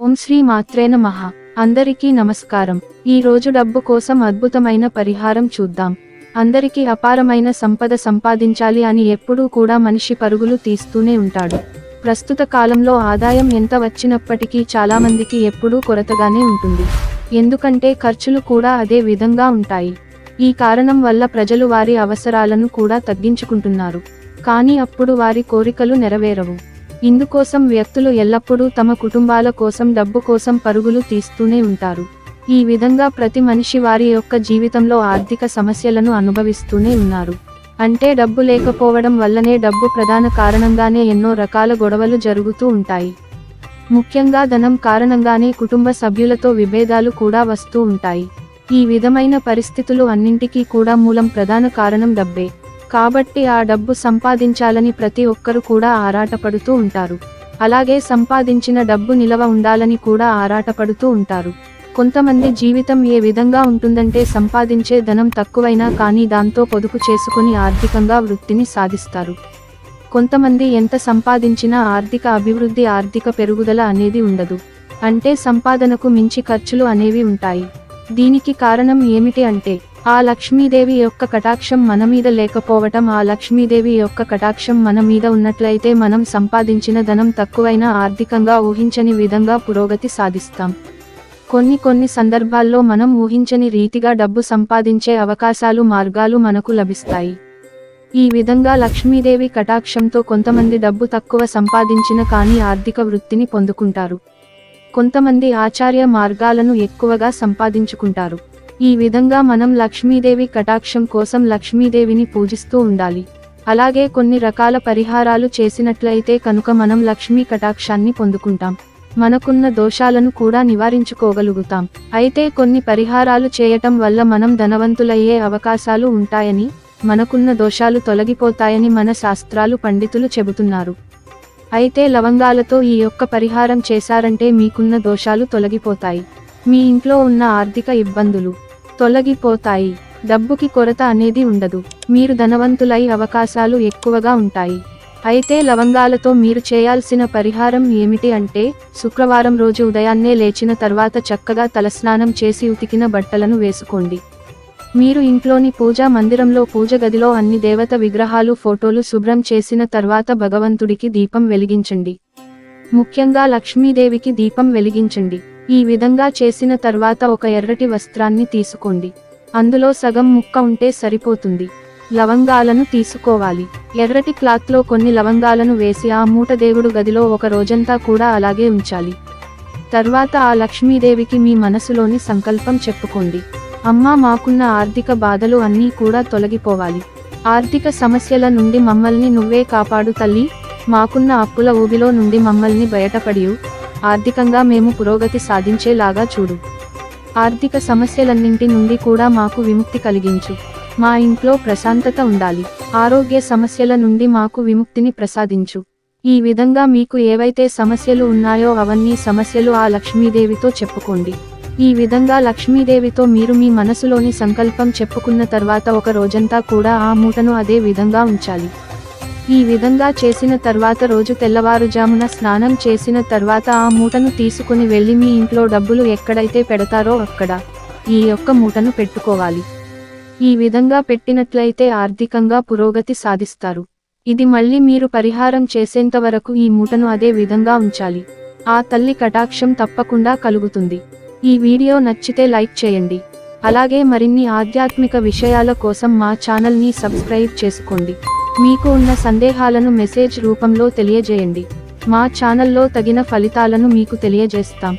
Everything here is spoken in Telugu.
ఓం శ్రీ మాత్రే మహా అందరికీ నమస్కారం. ఈ రోజు డబ్బు కోసం అద్భుతమైన పరిహారం చూద్దాం. అందరికీ అపారమైన సంపద సంపాదించాలి అని ఎప్పుడూ కూడా మనిషి పరుగులు తీస్తూనే ఉంటాడు. ప్రస్తుత కాలంలో ఆదాయం ఎంత వచ్చినప్పటికీ చాలామందికి ఎప్పుడూ కొరతగానే ఉంటుంది. ఎందుకంటే ఖర్చులు కూడా అదే విధంగా ఉంటాయి. ఈ కారణం వల్ల ప్రజలు వారి అవసరాలను కూడా తగ్గించుకుంటున్నారు. కానీ అప్పుడు వారి కోరికలు నెరవేరవు. ఇందుకోసం వ్యక్తులు ఎల్లప్పుడూ తమ కుటుంబాల కోసం డబ్బు కోసం పరుగులు తీస్తూనే ఉంటారు. ఈ విధంగా ప్రతి మనిషి వారి యొక్క జీవితంలో ఆర్థిక సమస్యలను అనుభవిస్తూనే ఉన్నారు. అంటే డబ్బు లేకపోవడం వల్లనే డబ్బు ప్రధాన కారణంగానే ఎన్నో రకాల గొడవలు జరుగుతూ ఉంటాయి. ముఖ్యంగా ధనం కారణంగానే కుటుంబ సభ్యులతో విభేదాలు కూడా వస్తూ ఉంటాయి. ఈ విధమైన పరిస్థితులు అన్నింటికీ కూడా మూలం ప్రధాన కారణం డబ్బే. కాబట్టి ఆ డబ్బు సంపాదించాలని ప్రతి ఒక్కరు కూడా ఆరాటపడుతూ ఉంటారు. అలాగే సంపాదించిన డబ్బు నిలవ ఉండాలని కూడా ఆరాటపడుతూ ఉంటారు. కొంతమంది జీవితం ఏ విధంగా ఉంటుందంటే సంపాదించే ధనం తక్కువైనా కానీ దాంతో పొదుపు చేసుకుని ఆర్థికంగా వృత్తిని సాధిస్తారు. కొంతమంది ఎంత సంపాదించినా ఆర్థిక అభివృద్ధి ఆర్థిక పెరుగుదల అనేది ఉండదు. అంటే సంపాదనకు మించి ఖర్చులు అనేవి ఉంటాయి. దీనికి కారణం ఏమిటి అంటే ఆ లక్ష్మీదేవి యొక్క కటాక్షం మన మీద లేకపోవటం ఆ లక్ష్మీదేవి యొక్క కటాక్షం మన మీద ఉన్నట్లయితే మనం సంపాదించిన ధనం తక్కువైన ఆర్థికంగా ఊహించని విధంగా పురోగతి సాధిస్తాం. కొన్ని కొన్ని సందర్భాల్లో మనం ఊహించని రీతిగా డబ్బు సంపాదించే అవకాశాలు మార్గాలు మనకు లభిస్తాయి. ఈ విధంగా లక్ష్మీదేవి కటాక్షంతో కొంతమంది డబ్బు తక్కువ సంపాదించిన కానీ ఆర్థిక వృత్తిని పొందుకుంటారు. కొంతమంది ఆచార్య మార్గాలను ఎక్కువగా సంపాదించుకుంటారు. ఈ విధంగా మనం లక్ష్మీదేవి కటాక్షం కోసం లక్ష్మీదేవిని పూజిస్తూ ఉండాలి. అలాగే కొన్ని రకాల పరిహారాలు చేసినట్లయితే కనుక మనం లక్ష్మీ కటాక్షాన్ని పొందుకుంటాం. మనకున్న దోషాలను కూడా నివారించుకోగలుగుతాం. అయితే కొన్ని పరిహారాలు చేయటం వల్ల మనం ధనవంతులయ్యే అవకాశాలు ఉంటాయని మనకున్న దోషాలు తొలగిపోతాయని మన శాస్త్రాలు పండితులు చెబుతున్నారు. అయితే లవంగాలతో ఈ యొక్క పరిహారం చేశారంటే మీకున్న దోషాలు తొలగిపోతాయి. మీ ఇంట్లో ఉన్న ఆర్థిక ఇబ్బందులు తొలగిపోతాయి. డబ్బుకి కొరత అనేది ఉండదు. మీరు ధనవంతులై అవకాశాలు ఎక్కువగా ఉంటాయి. అయితే లవంగాలతో మీరు చేయాల్సిన పరిహారం ఏమిటి అంటే శుక్రవారం రోజు ఉదయాన్నే లేచిన తర్వాత చక్కగా తలస్నానం చేసి ఉతికిన బట్టలను వేసుకోండి. మీరు ఇంట్లోని పూజా మందిరంలో పూజ గదిలో అన్ని దేవత విగ్రహాలు ఫోటోలు శుభ్రం చేసిన తర్వాత భగవంతుడికి దీపం వెలిగించండి. ముఖ్యంగా లక్ష్మీదేవికి దీపం వెలిగించండి. ఈ విధంగా చేసిన తర్వాత ఒక ఎర్రటి వస్త్రాన్ని తీసుకోండి. అందులో సగం ముక్క ఉంటే సరిపోతుంది. లవంగాలను తీసుకోవాలి. ఎర్రటి క్లాత్లో కొన్ని లవంగాలను వేసి ఆ మూట దేవుడు గదిలో ఒక రోజంతా కూడా అలాగే ఉంచాలి. తర్వాత ఆ లక్ష్మీదేవికి మీ మనసులోని సంకల్పం చెప్పుకోండి. అమ్మ మాకున్న ఆర్థిక బాధలు అన్నీ కూడా తొలగిపోవాలి. ఆర్థిక సమస్యల నుండి మమ్మల్ని నువ్వే కాపాడు తల్లి. మాకున్న అప్పుల ఊబిలో నుండి మమ్మల్ని బయటపడియు. ఆర్థికంగా మేము పురోగతి సాధించేలాగా చూడు. ఆర్థిక సమస్యలన్నింటి నుండి కూడా మాకు విముక్తి కలిగించు. మా ఇంట్లో ప్రశాంతత ఉండాలి. ఆరోగ్య సమస్యల నుండి మాకు విముక్తిని ప్రసాదించు. ఈ విధంగా మీకు ఏవైతే సమస్యలు ఉన్నాయో అవన్నీ సమస్యలు ఆ లక్ష్మీదేవితో చెప్పుకోండి. ఈ విధంగా లక్ష్మీదేవితో మీరు మీ మనసులోని సంకల్పం చెప్పుకున్న తర్వాత ఒక రోజంతా కూడా ఆ మూటను అదే విధంగా ఉంచాలి. ఈ విధంగా చేసిన తర్వాత రోజు తెల్లవారుజామున స్నానం చేసిన తర్వాత ఆ మూటను తీసుకుని వెళ్ళి మీ ఇంట్లో డబ్బులు ఎక్కడైతే పెడతారో అక్కడ ఈ యొక్క మూటను పెట్టుకోవాలి. ఈ విధంగా పెట్టినట్లయితే ఆర్థికంగా పురోగతి సాధిస్తారు. ఇది మళ్ళీ మీరు పరిహారం చేసేంత వరకు ఈ మూటను అదే విధంగా ఉంచాలి. ఆ తల్లి కటాక్షం తప్పకుండా కలుగుతుంది. ఈ వీడియో నచ్చితే లైక్ చేయండి. అలాగే మరిన్ని ఆధ్యాత్మిక విషయాల కోసం మా ఛానల్ని సబ్స్క్రైబ్ చేసుకోండి. మీకు ఉన్న సందేహాలను మెసేజ్ రూపంలో తెలియజేయండి. మా ఛానల్లో తగిన ఫలితాలను మీకు తెలియజేస్తాం.